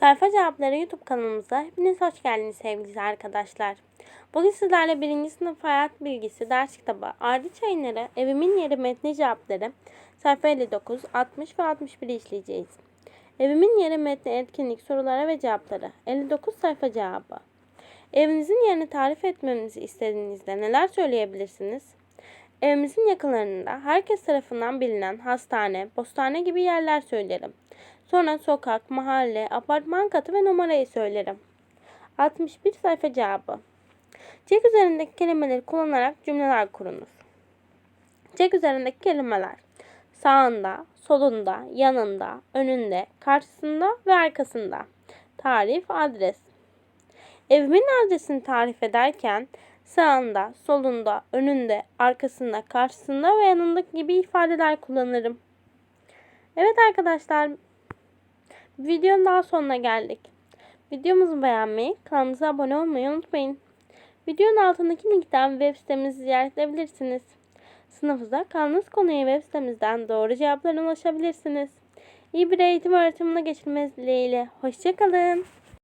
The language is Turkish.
Sayfa Cevapları YouTube kanalımıza hepiniz hoş geldiniz sevgili arkadaşlar. Bugün sizlerle 1. sınıf hayat bilgisi ders kitabı Ardıç Yayınları Evimin Yeri metni cevapları sayfa 59, 60 ve 61'i işleyeceğiz. Evimin Yeri metni etkinlik sorulara ve cevapları 59 sayfa cevabı. Evinizin yerini tarif etmemizi istediğinizde neler söyleyebilirsiniz? Evimizin yakınlarında herkes tarafından bilinen hastane, postane gibi yerler söylerim. Sonra sokak, mahalle, apartman katı ve numarayı söylerim. 61 sayfa cevabı. Çek üzerindeki kelimeleri kullanarak cümleler kurunuz. Çek üzerindeki kelimeler sağında, solunda, yanında, önünde, karşısında ve arkasında. Tarif, adres. Evimin adresini tarif ederken sağında, solunda, önünde, arkasında, karşısında ve yanındaki gibi ifadeler kullanırım. Evet arkadaşlar, videonun daha sonuna geldik. Videomuzu beğenmeyi, kanalımıza abone olmayı unutmayın. Videonun altındaki linkten web sitemizi ziyaret edebilirsiniz. Sınıfınızda kaldığınız konuya web sitemizden doğru cevaplara ulaşabilirsiniz. İyi bir eğitim öğretimine geçirmeniz dileğiyle. Hoşçakalın.